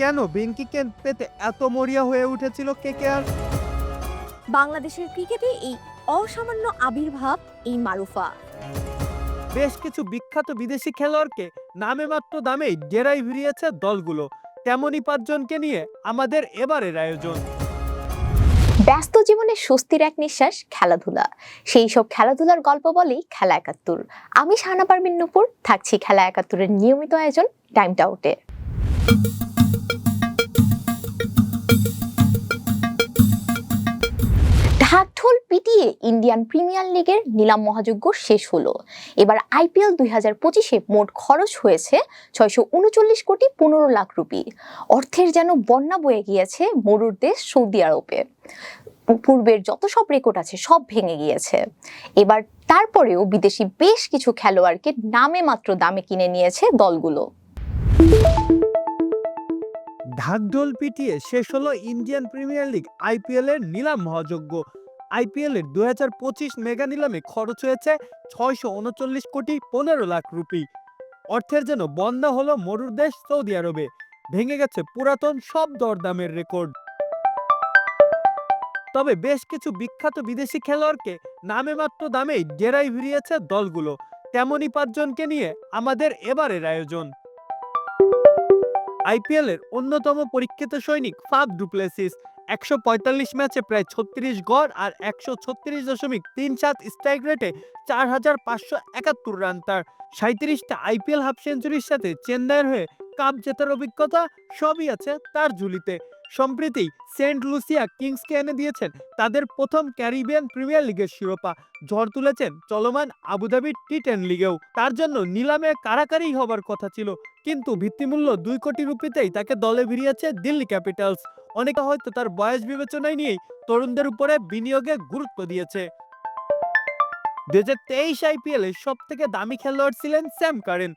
কেন বেঙ্কিকে পেতে এত মরিয়া হয়ে উঠেছিল কেকেআর বাংলাদেশের ক্রিকেটে এই অসামান্য আবির্ভাব এই মারুফা। বেশ কিছু বিখ্যাত বিদেশি খেলোয়াড়কে নামে মাত্র দামেই ডেরাই ভিড়িয়েছে দলগুলো। তেমনই পাঁচজনকে নিয়ে আমাদের এবারের আয়োজন। ব্যস্ত জীবনে স্বস্তির এক নিঃশ্বাস খেলাধুলা। সেই সব খেলাধুলার গল্প বলেই খেলা একাত্তর। আমি শাহানা পারমিন নুপুর থাকছি খেলা একাত্তরের নিয়মিত আয়োজন টাইম আউটে। পিটিয়ে ইন্ডিয়ান প্রিমিয়ার লিগের নিলাম মহাযজ্ঞ শেষ হলো। এবার আইপিএল দুই হাজার পঁচিশে মোট খরচ হয়েছে ছয়শো উনচল্লিশ কোটি পনেরো লাখ রুপি। অর্থের যেন বন্যা বয়ে গিয়েছে মরুর দেশ সৌদি আরবে। পূর্বের যত সব রেকর্ড আছে সব ভেঙে গিয়েছে। এবার তারপরেও বিদেশি বেশ কিছু খেলোয়াড়কে নামে মাত্র দামে কিনে নিয়েছে দলগুলো। ঢাকঢোল পিটিয়ে শেষ হলো ইন্ডিয়ান প্রিমিয়ার লিগ আইপিএল এর নিলাম মহাযজ্ঞ। আইপিএল এর দু হাজার পঁচিশ মেগা নিলামে খরচ হয়েছে ছয়শো উনচল্লিশ কোটি পনেরো লাখ রুপি। অর্থের যেন বন্যা হলো মরুর দেশ সৌদি আরবে। ভেঙে গেছে পুরাতন সব দরদামের রেকর্ড। তবে বেশ কিছু বিখ্যাত বিদেশি খেলোয়াড়কে নামে মাত্র দামেই ডেরাই ভিড়িয়েছে দলগুলো। তেমনই পাঁচজনকে নিয়ে আমাদের এবারের আয়োজন। আইপিএল এর অন্যতম পরীক্ষিত সৈনিক ফাব ডুপ্লেসিস একশো পঁয়তাল্লিশ ম্যাচে প্রায় ছত্রিশ গড় আর একশো ছত্রিশ দশমিক তিন সাত স্ট্রাইক রেটে চার হাজার পাঁচশো একাত্তর রান তার সাঁত্রিশটা আইপিএল হাফ সেঞ্চুরির সাথে চেন্নাইয়ের হয়ে কাপ জেতার অভিজ্ঞতা সবই আছে তার ঝুলিতে। সম্প্রতি সেন্ট লুসিয়া কিংসকে এনে দিয়েছেন। তাদের প্রথম ক্যারিবিয়ান প্রিমিয়ার লিগের শিরোপা। ঝড় তুলেছেন চলমান আবুধাবি টি টেন লিগেও। তার জন্য নিলামে কারাকারি হবার কথা ছিল, কিন্তু ভিত্তিমূল্য দুই কোটি রুপিতেই তাকে দলে ভিড়িয়েছে দিল্লি ক্যাপিটালস। অনেকে হয়তো তার বয়স বিবেচনায় নিয়েই তরুণদের উপরে বিনিয়োগে গুরুত্ব দিয়েছে। দু হাজার তেইশ আইপিএল সব থেকে দামি খেলোয়াড় ছিলেন স্যাম কারেন।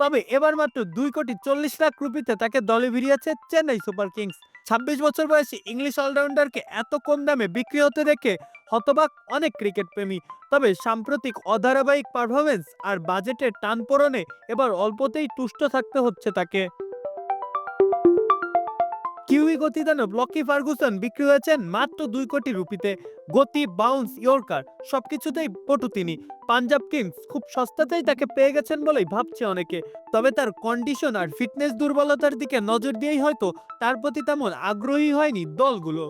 তবে এবার মাত্র দুই কোটি চল্লিশ লাখ রুপিতে তাকে দলে ভিড়িয়েছে চেন্নাই সুপার কিংস। ছাব্বিশ বছর বয়সী ইংলিশ অলরাউন্ডারকে এত কম দামে বিক্রি হতে দেখে হতবাক অনেক ক্রিকেট প্রেমী তবে সাম্প্রতিক অধারাবাহিক পারফরমেন্স আর বাজেটের টান পূরণে এবার অল্পতেই তুষ্ট থাকতে হচ্ছে তাকে। কিউই গতিদানব লকি ফার্গুসন বিক্রি হয়েছেন মাত্র দুই কোটি রুপিতে। গতি বাউন্স ইয়র্কার সবকিছুতেই পটু তিনি। পাঞ্জাব কিংস খুব সস্তাতেই তাকে পেয়ে গেছেন বলেই ভাবছে অনেকে। তবে তার কন্ডিশন আর ফিটনেস দুর্বলতার দিকে নজর দিয়েই হয়তো তার প্রতি তেমন আগ্রহী হয়নি দলগুলো।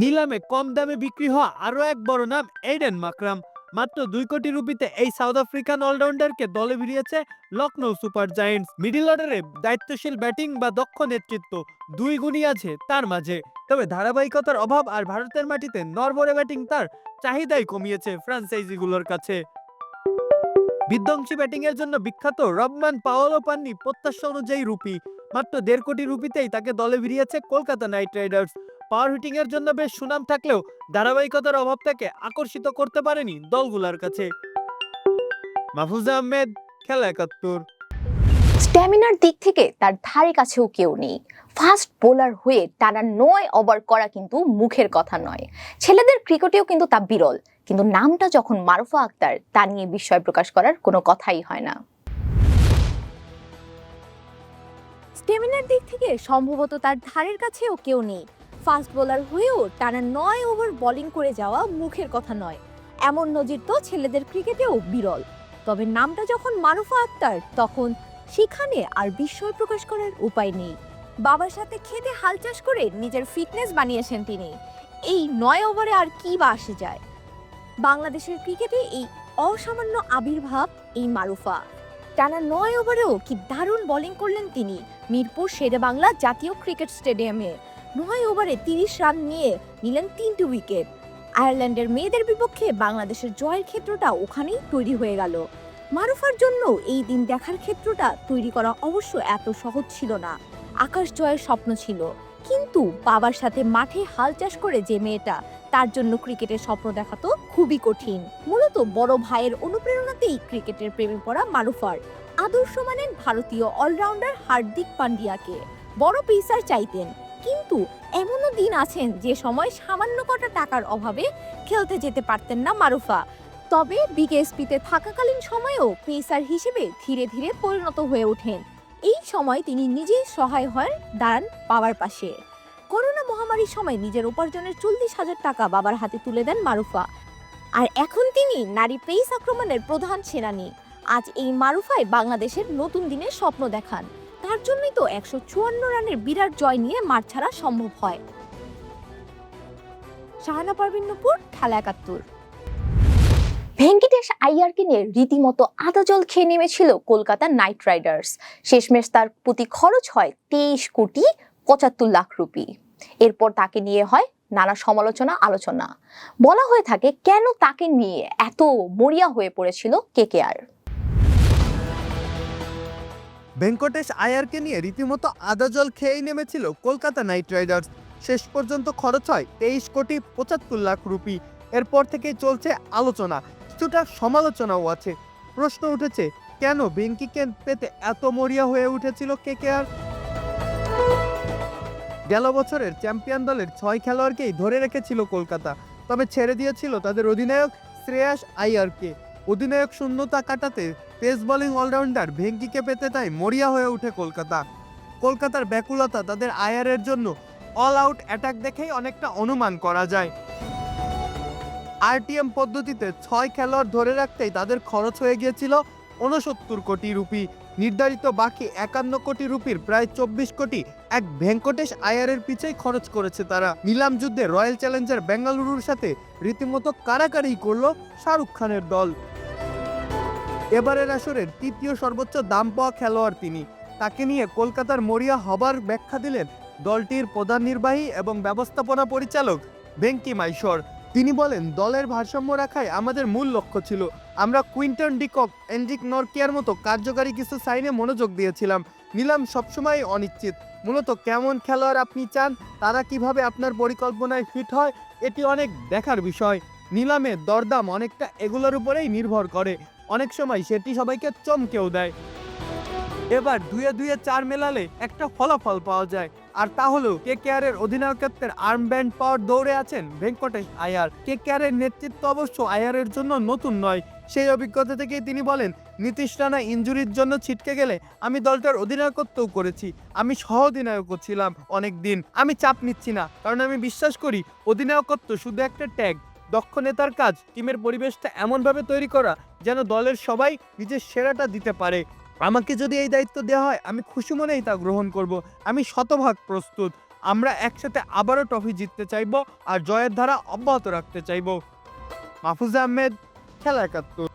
নিলামে কম দামে বিক্রি হওয়া আরও এক বড় নাম এইডেন মাকরাম। মাত্র দুই কোটি রুপিতে এই সাউথ আফ্রিকান অলরাউন্ডারকে দলে ভিড়িয়েছে লখনৌ সুপার জায়ান্টস। মিডিল অর্ডারে দায়িত্বশীল ব্যাটিং বা দক্ষ নেতৃত্ব দুই গুণই আছে তার মাঝে। তবে ধারাবাহিকতার অভাব আর ভারতের মাটিতে নরবরে ব্যাটিং তার চাহিদাই কমিয়েছে ফ্রাঞ্চাইজিগুলোর কাছে। বিধ্বংসী ব্যাটিং এর জন্য বিখ্যাত রবমান পাওয়ালো পাননি প্রত্যাশা অনুযায়ী রুপি। মাত্র দেড় কোটি রুপিতেই তাকে দলে ভিড়িয়েছে Kolkata knight riders. Power hitting এর জন্য বেশ সুনাম থাকলেও ধারাবাহিকতার অভাব তাকে আকর্ষিত করতে পারেনি দলগুলোর কাছে। মাহফুজা আহমেদ খেলা একাত্তর। স্ট্যামিনার দিক থেকে তার ধারে কাছেও কেউ নেই। ফাস্ট বোলার হয়ে টানা নয় ওভার করা কিন্তু মুখের কথা নয়। ছেলেদের ক্রিকেটেও কিন্তু তা বিরল। কিন্তু নামটা যখন মারুফা আক্তার তা নিয়ে বিস্ময় প্রকাশ করার কোনো কথাই হয় না। স্টেমিনার দিক থেকে সম্ভবত তার ধারের কাছেও কেউ নেই। ফাস্ট বোলার হয়েও টানা নয় ওভার বোলিং করে যাওয়া মুখের কথা নয়। এমন নজির তো ছেলেদের ক্রিকেটেও বিরল। তবে নামটা যখন মারুফা আক্তার, তখন সেখানে আর বিস্ময় প্রকাশ করার উপায় নেই। বাবার সাথে খেতে হাল চাষ করে নিজের ফিটনেস বানিয়েছেন তিনি। এই নয় ওভারে আর কি বা আসে যায়? বাংলাদেশের ক্রিকেটে এই অসামান্য আবির্ভাব এই মারুফা। টানা নয় ওভারেও কি দারুণ বোলিং করলেন তিনি। মিরপুর শেরে বাংলা জাতীয় ক্রিকেট স্টেডিয়ামে। নয় ওভারে তিরিশ রান নিয়ে নিলেন তিনটি উইকেট। আয়ারল্যান্ডের মেয়েদের বিপক্ষে বাংলাদেশের জয়ের ক্ষেত্রটা ওখানেই তৈরি হয়ে গেল। মারুফার জন্য এই দিন দেখার ক্ষেত্রটা তৈরি করা অবশ্য এত সহজ ছিল না। আকাশ জয়ের স্বপ্ন ছিল, কিন্তু বাবার সাথে মাঠে হাল চাষ করে যে মেয়েটা, তার জন্য ক্রিকেটের স্বপ্ন দেখা তো খুবই কঠিন। মূলত বড় ভাইয়ের অনুপ্রেরণাতেই ক্রিকেটের প্রেমে পড়া মারুফার। আদর্শ মানেন ভারতীয় অলরাউন্ডার হার্দিক পান্ডিয়াকে। বড় পেসার চাইতেন। কিন্তু এমনও দিন আছেন যে সময় সামান্য কটা টাকার অভাবে খেলতে যেতে পারতেন না মারুফা। তবে বিকেএসপিতে থাকাকালীন সময়েও পেসার হিসেবে ধীরে ধীরে পরিণত হয়ে ওঠেন। এই সময় তিনি নিজেই সহায় হয়ে দাঁড়ান বাবার পাশে। করোনা মহামারীর সময় নিজের উপার্জনের চল্লিশ হাজার টাকা বাবার হাতে তুলে দেন মারুফা। আর এখন তিনি নারী পেইস আক্রমণের প্রধান সেনানী। আজ এই মারুফায় বাংলাদেশের নতুন দিনের স্বপ্ন দেখান। তার জন্যই তো একশো চুয়ান্ন রানের বিরাট জয় নিয়ে মাঠ ছাড়া সম্ভব হয়। শাহানা পারভিন খেলা একাত্তর। ভেঙ্কটেশ আইয়ারকে নিয়ে রীতিমতো আদা জল খেয়ে নেমেছিল কলকাতা নাইট রাইডার্স। শেষমেশ তার প্রতি খরচ হয় তেইশ কোটি পঁচাত্তর লাখ রুপি। এরপর তাকে নিয়ে হয় নানা সমালোচনা, আলোচনা। বলা হয়ে থাকে, কেন তাকে নিয়ে এত মরিয়া হয়ে পড়েছিল কেকেআর ভেঙ্কটেশ আয়ারকে নিয়ে রীতিমতো আদা জল খেয়েই নেমেছিল কলকাতা নাইট রাইডার্স। শেষ পর্যন্ত খরচ হয় তেইশ কোটি পঁচাত্তর লাখ রুপি। এরপর থেকেই চলছে আলোচনা। কিছুটা সমালোচনাও আছে। প্রশ্ন উঠেছে, কেন বেঙ্কিকে পেতে এত মরিয়া হয়ে উঠেছিল কে কে আর? গেল বছরের চ্যাম্পিয়ন দলের ছয় খেলোয়াড়কেই ধরে রেখেছিল কলকাতা। তবে ছেড়ে দিয়েছিল তাদের অধিনায়ক শ্রেয়াস আইয়ারকে অধিনায়ক শূন্যতা কাটাতে পেস বোলিং অলরাউন্ডার ভেঙ্কিকে পেতে তাই মরিয়া হয়ে ওঠে কলকাতা। কলকাতার ব্যাকুলতা তাদের আয়ারের জন্য অল আউট অ্যাটাক দেখেই অনেকটা অনুমান করা যায়। আরটিএম পদ্ধতিতে ছয় খেলোয়াড় ধরে রাখতেই তাদের খরচ হয়ে গিয়েছিল উনসত্তর কোটি রুপি। নির্ধারিত বাকি একান্ন কোটি রুপির প্রায় চব্বিশ কোটি এক ভেঙ্কটেশ আয়ারের পিছেই খরচ করেছে তারা। নিলাম যুদ্ধে রয়্যাল চ্যালেঞ্জার বেঙ্গালুরুর সাথে রীতিমতো কারাকারি করল শাহরুখ খানের দল। এবারের আসরের তৃতীয় সর্বোচ্চ দাম পাওয়া খেলোয়াড় তিনি। তাকে নিয়ে কলকাতার মরিয়া হবার ব্যাখ্যা দিলেন দলটির প্রধান নির্বাহী এবং ব্যবস্থাপনা পরিচালক ভেঙ্কি মাইশর। তিনি বলেন, দলের ভারসাম্য রাখাই আমাদের মূল লক্ষ্য ছিল। আমরা কুইন্টন ডিকক এন্ড্রিক নরকিয়ার মতো কার্যকারী কিছু সাইনে মনোযোগ দিয়েছিলাম। নিলাম সবসময় অনিশ্চিত। মূলত কেমন খেলোয়াড় আপনি চান, তারা কীভাবে আপনার পরিকল্পনায় ফিট হয়, এটি অনেক দেখার বিষয়। নিলামে দরদাম অনেকটা এগুলোর উপরেই নির্ভর করে। অনেক সময় সেটি সবাইকে চমকেও দেয়। এবার দুয়ে দুয়ে চার মেলালে একটা ফলাফল পাওয়া যায়। আর তা হলো কে কেয়ারের অধিনায়কত্বের আর্মব্যান্ড পাওয়ার দৌড়ে আছেন ভেঙ্কটেশ আয়ার। কে কেয়ারের নেতৃত্ব অবশ্য আয়ারের জন্য নতুন নয়। সেই অভিজ্ঞতা থেকেই তিনি বলেন, নীতিশ রানা ইঞ্জুরির জন্য ছিটকে গেলে আমি দলটার অধিনায়কত্বও করেছি। আমি সহ অধিনায়কও ছিলাম অনেক দিন আমি চাপ নিচ্ছি না। কারণ আমি বিশ্বাস করি, অধিনায়কত্ব শুধু একটা ট্যাগ দক্ষ নেতার কাজ, টিমের পরিবেশটা এমনভাবে তৈরি করা যেন দলের সবাই নিজের সেরাটা দিতে পারে। আমাকে যদি এই দায়িত্ব দেওয়া হয়, আমি খুশি মনেই তা গ্রহণ করব। আমি শতভাগ প্রস্তুত। আমরা একসাথে আবারও ট্রফি জিততে চাইব আর জয়ের ধারা অব্যাহত রাখতে চাইব। মাহফুজ আহমেদ, খেলা একাত্তর।